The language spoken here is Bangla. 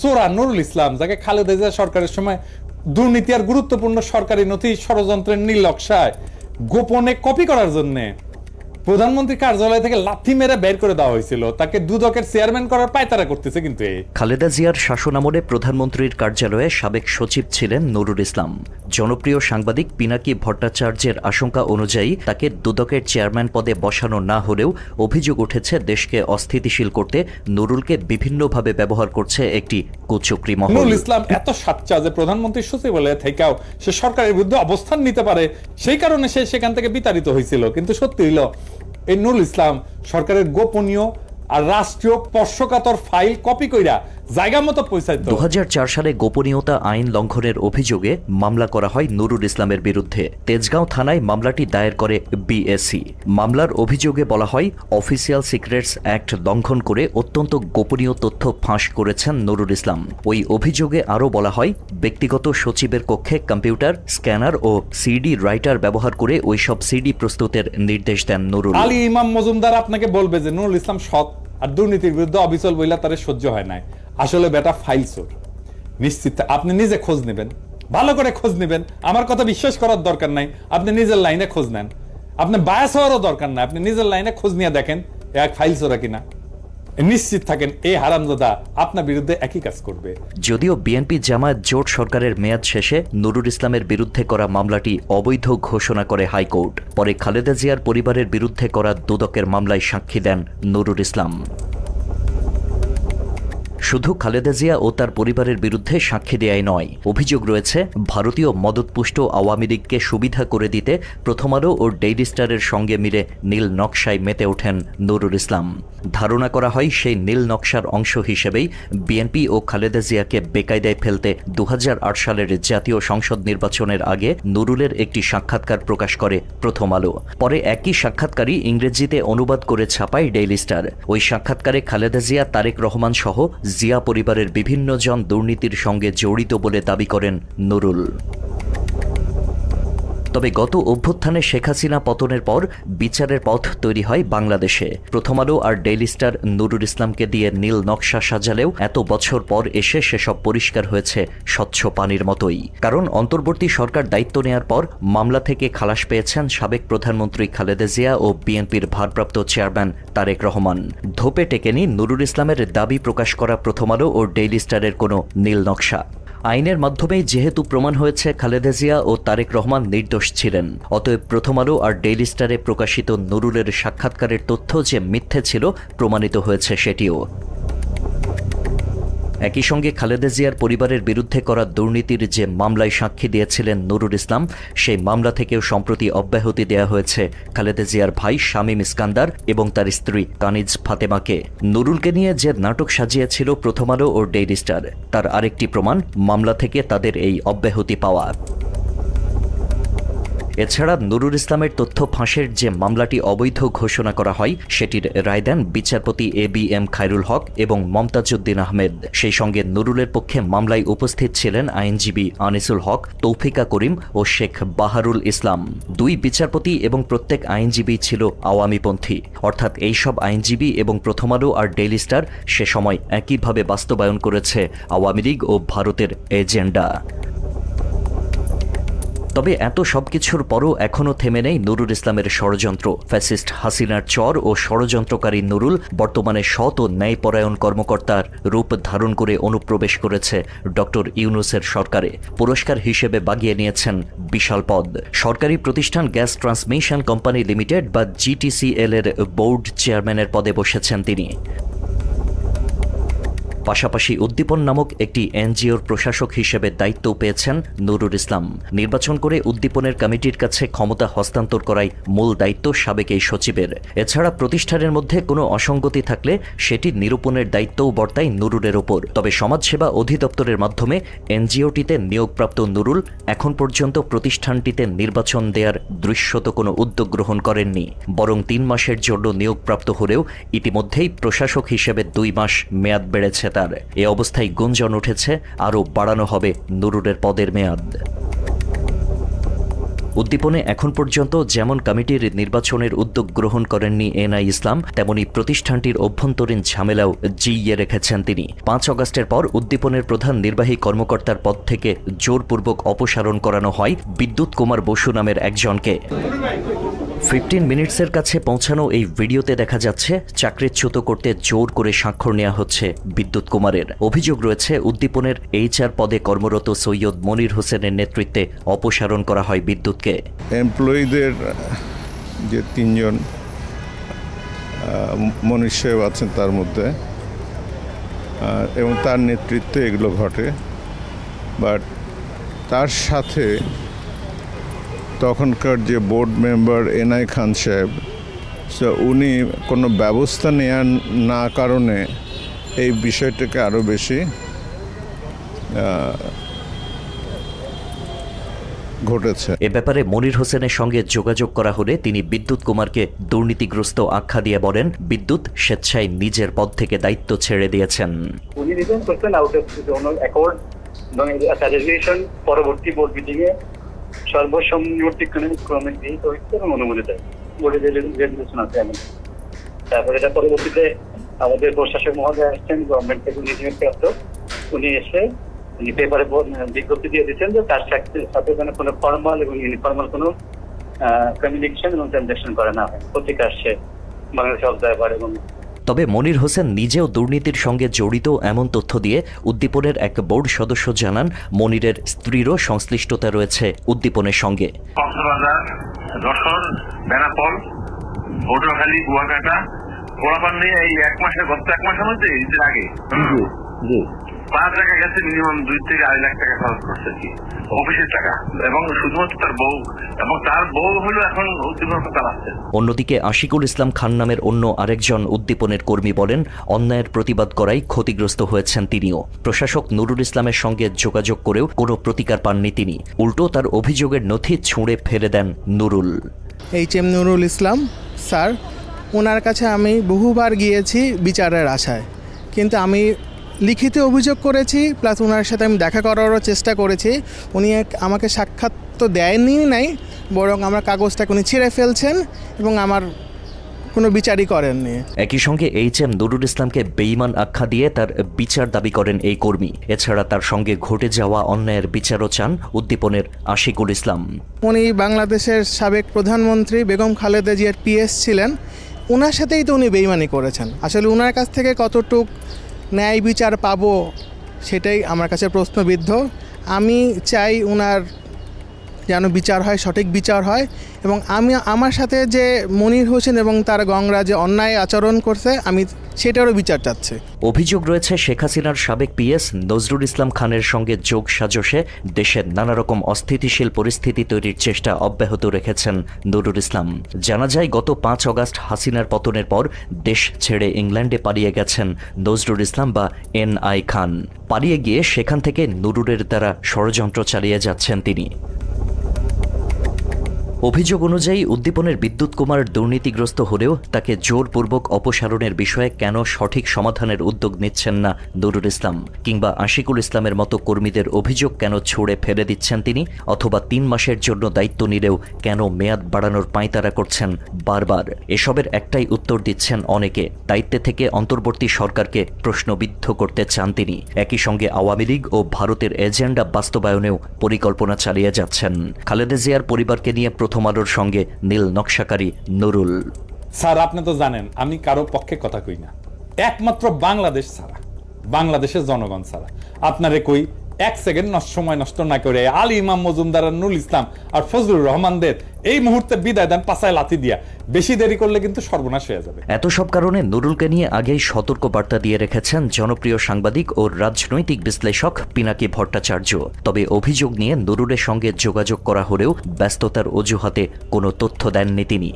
সোরা নুরুল ইসলাম, যাকে খালেদা সরকারের সময় দুর্নীতি আর গুরুত্বপূর্ণ সরকারি নথি ষড়যন্ত্রের নীল নকশায় গোপনে কপি করার জন্য প্রধানমন্ত্রী কার্যালয় থেকে লাথি মেরে বের করে দেওয়া হয়েছিল। তাকে দুদকের চেয়ারম্যান করার পায়তারা করতেছে কিন্তু খালেদা জিয়ার শাসনামলে প্রধানমন্ত্রীর কার্যালয়ে সাবেক সচিব ছিলেন নুরুল ইসলাম। জনপ্রিয় সাংবাদিক পিনাকি ভট্টাচার্যের আশঙ্কা অনুযায়ী তাকে দুদকের চেয়ারম্যান পদে বসানো না হলেও অভিযোগ উঠেছে দেশকে অস্থিতিশীল করতে নুরুলকে বিভিন্নভাবে ব্যবহার করছে একটি কুচক্রি মহল। নুরুল ইসলাম এত সাচ্চা যে প্রধানমন্ত্রী সচিবালয়ে থেকেও সে সরকারের বিরুদ্ধে অবস্থান নিতে পারে সেই কারণে সে সেখান থেকে বিতাড়িত হয়েছিল। কিন্তু সত্যি হইল এই নুরুল ইসলাম সরকারের গোপনীয় আর রাষ্ট্রীয় স্পর্শকাতর ফাইল কপি কইরা জায়গা মতো পৌঁছাইতো দু সালে গোপনীয়তা আইন লঙ্ঘনের অভিযোগে মামলা করা হয় নুরুল ইসলামের বিরুদ্ধে। তেজগাঁও থানায় মামলাটি দায়ের করে বিএসসি মামলার অভিযোগে বলা হয় অফিসিয়াল সিক্রেটস অ্যাক্ট লঙ্ঘন করে অত্যন্ত গোপনীয় তথ্য ফাঁস করেছেন নুরুল ইসলাম। ওই অভিযোগে আরও বলা হয় ব্যক্তিগত সচিবের কক্ষে কম্পিউটার স্ক্যানার ও সিডি রাইটার ব্যবহার করে ওইসব সিডি প্রস্তুতের নির্দেশ দেন নুরুল। আলী ইমাম মজুমদার আপনাকে বলবে যে নুরুল ইসলাম সৎ আর দুর্নীতির বিরুদ্ধে অবিচল বইলা তার সহ্য হয় নাই। আসলে বেটা ফাইল চোর। নিশ্চিত আপনি নিজে খোঁজ নেবেন। ভালো করে খোঁজ নেবেন। আমার কথা বিশ্বাস করার দরকার নাই। আপনি নিজের লাইনে খোঁজ নেন। আপনি বায়াস হওয়ারও দরকার নাই আপনি নিজের লাইনে খোঁজ নিয়ে দেখেন এক ফাইল চোরা কিনা। নিশ্চিত থাকেন এই হারামজাদা আপনার বিরুদ্ধে একই কাজ করবে। যদিও বিএনপি জামায়াত জোট সরকারের মেয়াদ শেষে নুরুল ইসলামের বিরুদ্ধে করা মামলাটি অবৈধ ঘোষণা করে হাইকোর্ট, পরে খালেদা জিয়ার পরিবারের বিরুদ্ধে করা দুদকের মামলায় সাক্ষী দেন নুরুল ইসলাম। শুধু খালেদা জিয়া ও তার পরিবারের বিরুদ্ধে সাক্ষী দেয়াই নয়। অভিযোগ রয়েছে, ভারতীয় মদতপুষ্ট আওয়ামী লীগকে সুবিধা করে দিতে প্রথম আলো ও ডেইলি স্টারের সঙ্গে মিলে নীল নকশায় মেতে ওঠেন নুরুল ইসলাম। ধারণা করা হয়, সেই নীল নকশার অংশ হিসেবেই বিএনপি ও খালেদা জিয়াকে বেকায়দায় ফেলতে দু হাজার আট সালের জাতীয় সংসদ নির্বাচনের আগে নুরুলের একটি সাক্ষাৎকার প্রকাশ করে প্রথম আলো। পরে একই সাক্ষাৎকারই ইংরেজিতে অনুবাদ করে ছাপায় ডেইলি স্টার। ওই সাক্ষাৎকারে খালেদা জিয়া তারেক রহমান সহ জিয়া পরিবারের বিভিন্ন জন দুর্নীতির সঙ্গে জড়িত বলে দাবি করেন নুরুল। তবে গত অভ্যুত্থানে শেখ হাসিনা পতনের পর বিচারের পথ তৈরি হয় বাংলাদেশে। প্রথম আলো আর ডেইলি স্টার নুরুল ইসলামকে দিয়ে নীল নকশা সাজালেও এত বছর পর এসে সেসব পরিষ্কার হয়েছে স্বচ্ছ পানির মতোই। কারণ অন্তর্বর্তী সরকার দায়িত্ব নেয়ার পর মামলা থেকে খালাস পেয়েছেন সাবেক প্রধানমন্ত্রী খালেদা জিয়া ও বিএনপির ভারপ্রাপ্ত চেয়ারম্যান তারেক রহমান। ধোপে টেকেনি নুরুল ইসলামের দাবি প্রকাশ করা প্রথম আলো ও ডেইলি স্টারের কোনো নীল নকশা। আইনের মাধ্যমে যেহেতু প্রমাণ হয়েছে খালেদা জিয়া ও তারেক রহমান নির্দোষ ছিলেন, অতএব প্রথম আলো আর ডেইলি স্টারে প্রকাশিত নুরুলের সাক্ষাৎকারের তথ্য যে মিথ্যে ছিল প্রমাণিত হয়েছে সেটিও। একই সঙ্গে খালেদা জিয়ার পরিবারের বিরুদ্ধে করা দুর্নীতির যে মামলায় সাক্ষী দিয়েছিলেন নুরুল ইসলাম, সেই মামলা থেকেও সম্প্রতি অব্যাহতি দেয়া হয়েছে খালেদা জিয়ার ভাই শামীম ইস্কান্দার এবং তার স্ত্রী কানিজ ফাতেমাকে। নুরুলকে নিয়ে যে নাটক সাজিয়েছিল প্রথম আলো ও ডেইলি স্টার, তার আরেকটি প্রমাণ, মামলা থেকে তাদের এই অব্যাহতি পাওয়া। এছাড়া নুরুল ইসলামের তথ্য ফাঁসের যে মামলাটি অবৈধ ঘোষণা করা হয়, সেটির রায় দেন বিচারপতি A B M Khairul Haque এবং মমতাজউদ্দিন আহমেদ। সেই সঙ্গে নুরুলের পক্ষে মামলায় উপস্থিত ছিলেন আইনজীবী আনিসুল হক, তৌফিকা করিম ও শেখ বাহারুল ইসলাম। দুই বিচারপতি এবং প্রত্যেক আইনজীবী ছিল আওয়ামীপন্থী। অর্থাৎ এইসব আইনজীবী এবং প্রথম আলো আর ডেইলি স্টার সে সময় একইভাবে বাস্তবায়ন করেছে আওয়ামী লীগ ও ভারতের এজেন্ডা। তবে এত সবকিছুর পরও এখনও থেমে নেই নুরুল ইসলামের ষড়যন্ত্র। ফ্যাসিস্ট হাসিনার চর ও ষড়যন্ত্রকারী নুরুল বর্তমানে সৎ ও ন্যায়পরায়ণ কর্মকর্তার রূপ ধারণ করে অনুপ্রবেশ করেছে ডক্টর ইউনুসের সরকারে। পুরস্কার হিসেবে বাগিয়ে নিয়েছেন বিশাল পদ। সরকারি প্রতিষ্ঠান গ্যাস ট্রান্সমিশন কোম্পানি লিমিটেড বা জিটিসিএল এর বোর্ড চেয়ারম্যানের পদে বসেছেন তিনি। পাশাপাশি উদ্দীপন নামক একটি এনজিওর প্রশাসক হিসেবে দায়িত্ব পেয়েছেন নুরুল ইসলাম। নির্বাচন করে উদ্দীপনের কমিটির কাছে ক্ষমতা হস্তান্তর করাই মূল দায়িত্ব সাবেক এই সচিবের। এছাড়া প্রতিষ্ঠানের মধ্যে কোনো অসঙ্গতি থাকলে সেটি নিরূপণের দায়িত্বও বর্তায় নুরুলের ওপর। তবে সমাজসেবা অধিদপ্তরের মাধ্যমে এনজিওটিতে নিয়োগপ্রাপ্ত নুরুল এখন পর্যন্ত প্রতিষ্ঠানটিতে নির্বাচন দেওয়ার দৃশ্যত কোনো উদ্যোগ গ্রহণ করেননি। বরং তিন মাসের জন্য নিয়োগপ্রাপ্ত হলেও ইতিমধ্যেই প্রশাসক হিসেবে দুই মাস মেয়াদ বেড়েছে তার। এ অবস্থায় গুঞ্জন উঠেছে, আরও বাড়ানো হবে নুরুলের পদের মেয়াদ। উদ্দীপনে এখন পর্যন্ত যেমন কমিটির নির্বাচনের উদ্যোগ গ্রহণ করেননি এনআই ইসলাম, তেমনি প্রতিষ্ঠানটির অভ্যন্তরীণ ঝামেলাও জিইয়ে রেখেছেন তিনি। পাঁচ অগস্টের পর উদ্দীপনের প্রধান নির্বাহী কর্মকর্তার পদ থেকে জোরপূর্বক অপসারণ করানো হয় বিদ্যুৎ কুমার বসু নামের একজনকে। ফিফটিন মিনিটসের কাছে পৌঁছানো এই ভিডিওতে দেখা যাচ্ছে চাকরিচ্যুত করতে জোর করে স্বাক্ষর নেওয়া হচ্ছে বিদ্যুৎ কুমারের। অভিযোগ রয়েছে, উদ্দীপনের এইচআর পদে কর্মরত সৈয়দ মনির হোসেনের নেতৃত্বে অপসারণ করা হয় বিদ্যুৎকে। এমপ্লয়ীদের, যে তিনজন মনীষ সাহেব আছেন তার মধ্যে এবং তার নেতৃত্বে এগুলো ঘটে। বাট তার সাথে তখনকার যে বোর্ড মেম্বার এনআই খান সাহেব সো উনি কোনো ব্যবস্থা নেওয়ার না কারণে এই বিষয়টাকে আরও বেশি ঘটেছে। এ ব্যাপারে মনির হোসেনের সঙ্গে যোগাযোগ করা হলে তিনি বিদ্যুৎ কুমারকে দুর্নীতিগ্রস্ত আখ্যা দিয়ে বলেন বিদ্যুৎ স্বেচ্ছায় নিজের পদ থেকে দায়িত্ব ছেড়ে দিয়েছেন। উনি রিজন করছেন আউট অফ অ্যাকর্ড এবং পরবর্তী বোর্ড মিটিং এ সর্বসম্মতিক্রমে ক্রমে গৃহীত হয়েছে এবং অনুমোদিত বোর্ডে যে রেজুলেশন আছে এমন। তারপরে এটা পরবর্তীতে আমাদের প্রশাসক মহোদয় আসছেন গভর্নমেন্ট থেকে উনি প্রাপ্ত, উনি এসে উনি পেপারে বিজ্ঞপ্তি দিয়ে দিচ্ছেন যে তার সাথে যেন কোনো ফর্মাল এবং ইনফর্মাল কোনো কমিউনিকেশন এবং ট্রানজাকশন করা না হয়। পত্রিকা আসছে বাংলাদেশ অবজারভার এবং তবে মনির হোসেন নিজেও দুর্নীতির সঙ্গে জড়িত এমন তথ্য দিয়ে উদ্দীপনের এক বোর্ড সদস্য জানান মনিরের স্ত্রীরও সংশ্লিষ্টতা রয়েছে উদ্দীপনের সঙ্গে। কক্সবাজার যশোর বেনাপল পটুয়াখালী গুয়াকাটা নিয়ে এই এক মাসের গত এক মাসের মধ্যে আগে। পাঁচ টাকা গেছে মিনিমাম দুই থেকে আড়াই লাখ টাকা খরচ করছে কি। অফিসের টাকা। এবং শুধুমাত্র তার বউ। এবং তার বউ হলো এখন উদ্দীপন চালাচ্ছে অন্যদিকে আশিকুল ইসলাম খান নামের অন্য আরেকজন উদ্দীপনের কর্মী বলেন অন্যায়ের প্রতিবাদ করাই ক্ষতিগ্রস্ত হয়েছেন তিনিও। প্রশাসক নুরুল ইসলামের সঙ্গে যোগাযোগ করেও কোনো প্রতিকার পাননি তিনি। উল্টো তার অভিযোগের নথি ছুঁড়ে ফেলে দেন Nurul. H M Nurul Islam sir ওনার কাছে আমি বহুবার গিয়েছি বিচারের আশায়। কিন্তু আমি লিখিত অভিযোগ করেছি প্লাস ওনার সাথে আমি দেখা করারও চেষ্টা করেছি। উনি আমাকে সাক্ষাৎ তো দেয়নি নাই বরং আমার কাগজটাকে উনি ছিঁড়ে ফেলছেন এবং আমার কোনো বিচারই করেননি। একই সঙ্গে এইচ এম নুরুল ইসলামকে বেইমান আখ্যা দিয়ে তার বিচার দাবি করেন এই কর্মী। এছাড়া তার সঙ্গে ঘটে যাওয়া অন্যায়ের বিচারও চান উদ্দীপনের আশিকুল ইসলাম। উনি বাংলাদেশের সাবেক প্রধানমন্ত্রী বেগম খালেদা জিয়ার পিএস ছিলেন। ওনার সাথেই তো উনি বেইমানি করেছেন। আসলে ওনার কাছ থেকে কতটুক ন্যায় বিচার পাবো সেটাই আমার কাছে প্রশ্নবিদ্ধ। আমি চাই ওনার যেন বিচার হয়, সঠিক বিচার হয়। এবং আমি, আমার সাথে যে মনির হোসেন এবং তার গংরা যে অন্যায় আচরণ করছে, আমি সেটারও বিচার চাচ্ছে। অভিযোগ রয়েছে, শেখ হাসিনার সাবেক পিএস নজরুল ইসলাম খানের সঙ্গে যোগ সাজসে দেশের নানা রকম অস্থিতিশীল পরিস্থিতি তৈরির চেষ্টা অব্যাহত রেখেছেন নুরুল ইসলাম। জানা যায়, গত পাঁচ অগাস্ট হাসিনার পতনের পর দেশ ছেড়ে ইংল্যান্ডে পালিয়ে গেছেন নজরুল ইসলাম বা এন আই খান। পালিয়ে গিয়ে সেখান থেকে নুরুলের দ্বারা ষড়যন্ত্র চালিয়ে যাচ্ছেন তিনি। অভিযোগ অনুযায়ী উদ্দীপনের বিদ্যুৎ কুমার দুর্নীতিগ্রস্ত হলেও তাকে জোরপূর্বক অপসারণের বিষয়ে কেন সঠিক সমাধানের উদ্যোগ নিচ্ছেন না নুরুল ইসলাম কিংবা আশিকুল ইসলামের মতো কর্মীদের অভিযোগ কেন ছুড়ে ফেলে দিচ্ছেন তিনি অথবা তিন মাসের জন্য দায়িত্ব নিলেও কেন মেয়াদ বাড়ানোর পাঁয়তারা করছেন বারবার? এসবের একটাই উত্তর দিচ্ছেন অনেকে। দায়িত্বে থেকে অন্তর্বর্তী সরকারকে প্রশ্নবিদ্ধ করতে চান তিনি। একই সঙ্গে আওয়ামী লীগ ও ভারতের এজেন্ডা বাস্তবায়নেও পরিকল্পনা চালিয়ে যাচ্ছেন। খালেদা জিয়ার পরিবারকে নিয়ে প্রথম আলোর সঙ্গে নীল নকশাকারী নুরুল। স্যার, আপনি তো জানেন, আমি কারও পক্ষে কথা কই না। একমাত্র বাংলাদেশ ছাড়া, বাংলাদেশের জনগণ ছাড়া। আপনারে কই এক সেকেন্ড নষ্ট, সময় নষ্ট না করে আলী ইমাম মজুমদার নুরুল ইসলাম আর ফজলুর রহমানদের এই মুহূর্তে বিদায় দেন পাশায় লাথি দিয়া। বেশি দেরি করলে কিন্তু সর্বনাশ হয়ে যাবে। এত সব কারণে নুরুলকে নিয়ে আগেই সতর্ক বার্তা দিয়ে রেখেছেন জনপ্রিয় সাংবাদিক ও রাজনৈতিক বিশ্লেষক পিনাকি ভট্টাচার্য। তবে অভিযোগ নিয়ে নুরুলের সঙ্গে যোগাযোগ করা হলেও ব্যস্ততার অজুহাতে কোনো তথ্য দেননি তিনি।